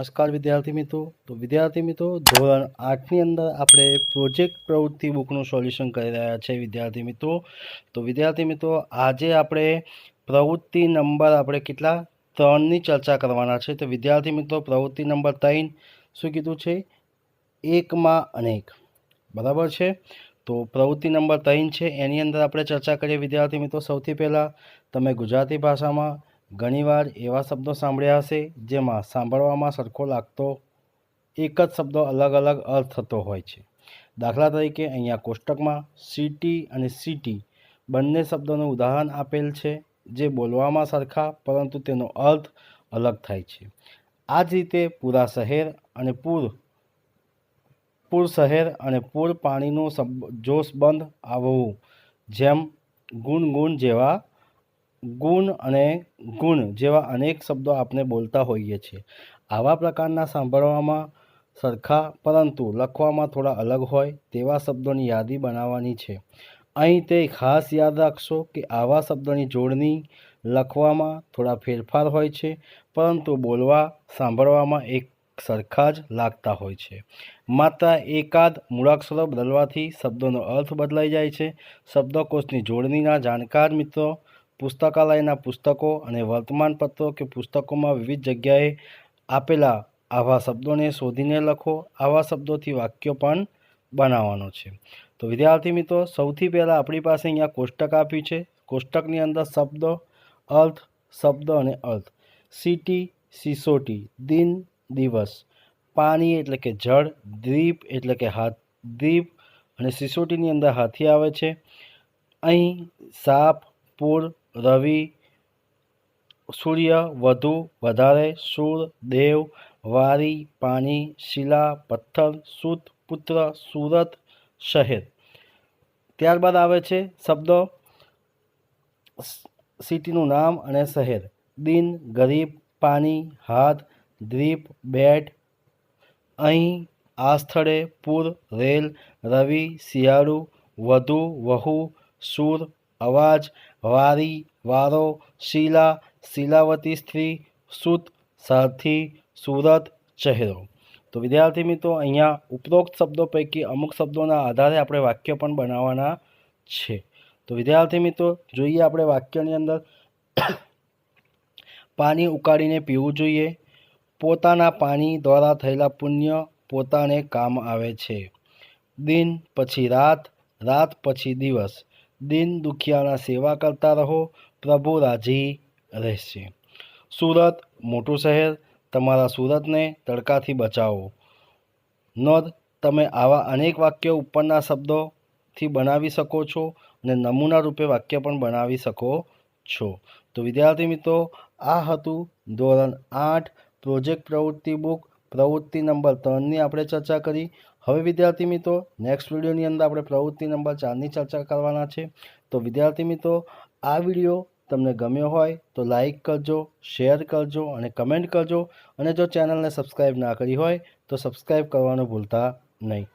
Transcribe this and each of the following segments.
નમસ્કાર વિદ્યાર્થી મિત્રો. તો વિદ્યાર્થી મિત્રો, ધોરણ આઠની અંદર આપણે પ્રોજેક્ટ પ્રવૃત્તિ બુકનું સોલ્યુશન કરી રહ્યા છે વિદ્યાર્થી મિત્રો. તો વિદ્યાર્થી મિત્રો, આજે આપણે પ્રવૃત્તિ નંબર આપણે કેટલા? ત્રણની ચર્ચા કરવાના છે. તો વિદ્યાર્થી મિત્રો, પ્રવૃત્તિ નંબર ત્રણ શું કીધું છે? એકમાં અનેક. બરાબર છે? તો પ્રવૃત્તિ નંબર ત્રણ છે, એની અંદર આપણે ચર્ચા કરીએ વિદ્યાર્થી મિત્રો. સૌથી પહેલાં તમે ગુજરાતી ભાષામાં ઘણીવાર એવા શબ્દો સાંભળ્યા હશે જેમાં સાંભળવામાં સરખો લાગતો એક જ શબ્દો અલગ અલગ અર્થ થતો હોય છે. દાખલા તરીકે અહીંયા કોષ્ટકમાં સિટી અને સિટી બંને શબ્દોનું ઉદાહરણ આપેલ છે જે બોલવામાં સરખા પરંતુ તેનો અર્થ અલગ થાય છે. આ જ રીતે પૂરા શહેર અને પૂર પૂર શહેર અને પૂર પાણીનું જોશ જોશબંધ આવવું જેમ ગુણ ગુણ જેવા ગુણ અને ગુણ જેવા અનેક શબ્દો આપણે બોલતા હોઈએ છીએ. આવા પ્રકારના સાંભળવામાં સરખા, પરંતુ લખવામાં થોડા અલગ હોય તેવા શબ્દોની યાદી બનાવવાની છે. અહીં તે ખાસ યાદ રાખશો કે આવા શબ્દોની જોડણી લખવામાં થોડા ફેરફાર હોય છે, પરંતુ બોલવા, સાંભળવામાં એક સરખા જ લાગતા હોય છે. માત્ર એકાદ મૂળાક્ષરો બદલવાથી શબ્દોનો અર્થ બદલાઈ જાય છે. શબ્દકોશની જોડણીના જાણકાર મિત્રો પુસ્તકાલયના પુસ્તકો અને વર્તમાનપત્રો કે પુસ્તકોમાં વિવિધ જગ્યાએ આપેલા આવા શબ્દોને શોધીને લખો. આવા શબ્દોથી વાક્યો પણ બનાવવાનો છે. તો વિદ્યાર્થી મિત્રો, સૌથી પહેલાં આપણી પાસે અહીંયા કોષ્ટક આપ્યું છે. કોષ્ટકની અંદર શબ્દ, અર્થ, શબ્દ અને અર્થ. સિટી, સિસોટી, દિન, દિવસ. પાણી એટલે કે જળ, દ્વીપ એટલે કે હાથ, દ્વીપ અને સિસોટીની અંદર હાથી આવે છે. અહીં સાપ, પૂર રવિ, સૂર્ય, વધુ, વધારે, સૂર, દેવ, વારી, પાણી, શિલા, પથ્થર, સૂત, પુત્ર, સુરત, શહેર. ત્યારબાદ આવે છે શબ્દો સિટીનું નામ અને શહેર. દિન, ગરીબ, પાણી, હાથ, દ્વીપ, બેટ, અહીં, આ સ્થળે પૂર, રેલ, રવિ, શિયાળુ, વધુ, વહુ, સૂર અવાજ, વારી, વારો, શીલા, શીલાવતી સ્ત્રી, સુત, સારથી, સુરત, ચહેરો. તો વિદ્યાર્થી મિત્રો, અહીંયા ઉપરોક્ત શબ્દો પૈકી અમુક શબ્દોના આધારે આપણે વાક્ય પણ બનાવવાના છે. તો વિદ્યાર્થી મિત્રો, જોઈએ આપણે વાક્યની અંદર, પાણી ઉકાળીને પીવું જોઈએ. પોતાના પાણી દ્વારા થયેલા પુણ્ય પોતાને કામ આવે છે. દિન પછી રાત રાત પછી દિવસ. દિન દુખિયાના સેવા કરતા રહો, પ્રભુ રાજી રહેશે. સુરત, મોટું શહેર, તમારા સુરતને તડકાથી બચાવો. નોંધ, તમે આવા અનેક વાક્યો ઉપરના શબ્દોથી બનાવી શકો છો અને નમૂના રૂપે વાક્ય પણ બનાવી શકો છો. તો વિદ્યાર્થી મિત્રો, આ હતું ધોરણ આઠ, પ્રોજેક્ટ પ્રવૃત્તિ બુક પ્રવૃત્તિ નંબર ત્રણની આપણે ચર્ચા કરી. હવે વિદ્યાર્થી મિત્રો નેક્સ્ટ વિડીયોની અંદર આપણે પ્રવૃત્તિ નંબર ચારની ચર્ચા કરવાના છે. તો વિદ્યાર્થી મિત્રો, આ વીડિયો તમને ગમ્યો હોય તો લાઈક કરજો શેર કરજો અને કમેન્ટ કરજો. અને જો ચેનલને સબસ્ક્રાઈબ ના કરી હોય તો સબસ્ક્રાઈબ કરવાનું ભૂલતા નહીં.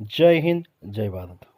જય હિન્દ, જય ભારત.